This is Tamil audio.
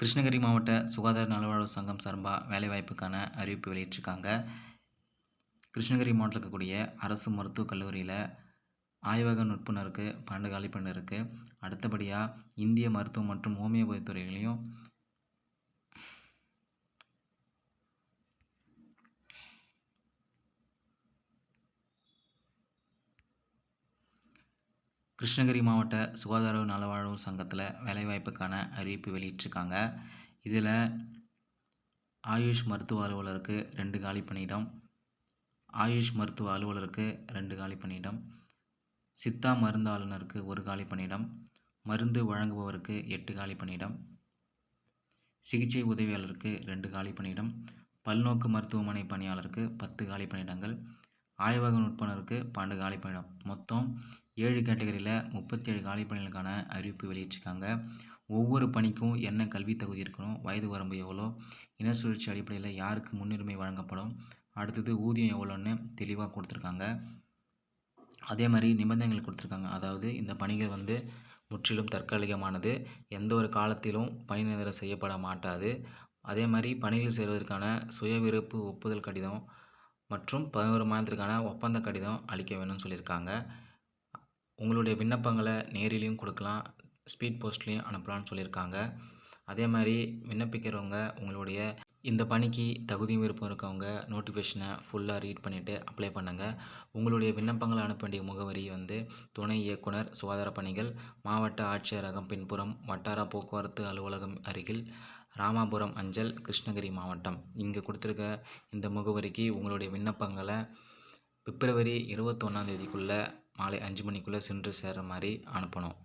கிருஷ்ணகிரி மாவட்ட சுகாதார நலவாழ்வு சங்கம் சார்பாக வேலைவாய்ப்புக்கான அறிவிப்பு வெளியிட்டிருக்காங்க. கிருஷ்ணகிரி மாவட்டத்தில் இருக்கக்கூடிய அரசு மருத்துவக் கல்லூரியில் ஆய்வக நுட்புணருக்கு பன்னெண்டு காலிப்பணி இருக்குது அடுத்தபடியாக இந்திய மருத்துவம் மற்றும் ஹோமியோபதி துறைகளையும் கிருஷ்ணகிரி மாவட்ட சுகாதார நலவாழ்வு சங்கத்தில் வேலைவாய்ப்புக்கான அறிவிப்பு வெளியிட்டிருக்காங்க. இதில் ஆயுஷ் மருத்துவ அலுவலருக்கு ரெண்டு காலி பணியிடம் ஆயுஷ் மருத்துவ அலுவலருக்கு ரெண்டு காலி பணியிடம் சித்தா மருந்து ஆளுநருக்கு ஒரு காலி பணியிடம் மருந்து வழங்குபவருக்கு எட்டு காலி பணியிடம் சிகிச்சை உதவியாளருக்கு ரெண்டு காலி பணியிடம் பல்நோக்கு மருத்துவமனை பணியாளருக்கு பத்து காலி பணியிடங்கள் ஆய்வக நுட்பனருக்கு பன்னெண்டு காலி பணியிடம் மொத்தம் ஏழு கேட்டகரியில் முப்பத்தி ஏழு காலி பணிகளுக்கான அறிவிப்பு வெளியிட்டிருக்காங்க. ஒவ்வொரு பணிக்கும் என்ன கல்வி தகுதி இருக்கணும் வயது வரம்பு எவ்வளோ இன சுழற்சி அடிப்படையில் யாருக்கு முன்னுரிமை வழங்கப்படும் அடுத்தது ஊதியம் எவ்வளோன்னு தெளிவாக கொடுத்துருக்காங்க. அதே மாதிரி நிபந்தனைகள் கொடுத்துருக்காங்க. அதாவது இந்த பணிகள் வந்து முற்றிலும் தற்காலிகமானது. எந்த ஒரு காலத்திலும் பணி நிரந்தரம் செய்யப்பட மாட்டாது. அதே மாதிரி பணிகள் சேர்வதற்கான சுய விருப்பு ஒப்புதல் கடிதம் மற்றும் பதினோரு மாதத்திற்கான ஒப்பந்த கடிதம் அளிக்க வேணும்னு சொல்லியிருக்காங்க. உங்களுடைய விண்ணப்பங்களை நேரிலையும் கொடுக்கலாம் ஸ்பீட் போஸ்ட்லேயும் அனுப்பலாம்னு சொல்லியிருக்காங்க. அதே மாதிரி விண்ணப்பிக்கிறவங்க உங்களுடைய இந்த பணிக்கு தகுதியும் விருப்பம் இருக்கவங்க நோட்டிஃபிகேஷனை ஃபுல்லாக ரீட் பண்ணிவிட்டு அப்ளை பண்ணுங்கள் உங்களுடைய விண்ணப்பங்களை அனுப்ப வேண்டிய முகவரி வந்து துணை இயக்குனர் சுகாதார பணிகள் மாவட்ட ஆட்சியரகம் பின்புறம் வட்டார போக்குவரத்து அலுவலகம் அருகில் ராமாபுரம் அஞ்சல் கிருஷ்ணகிரி மாவட்டம். இங்கே கொடுத்துருக்க இந்த முகவரிக்கு உங்களுடைய விண்ணப்பங்களை பிப்ரவரி இருபத்தொன்னாந்தேதிக்குள்ளே மாலை அஞ்சு மணிக்குள்ளே சென்று சேர்கிற மாதிரி அனுப்பணும்.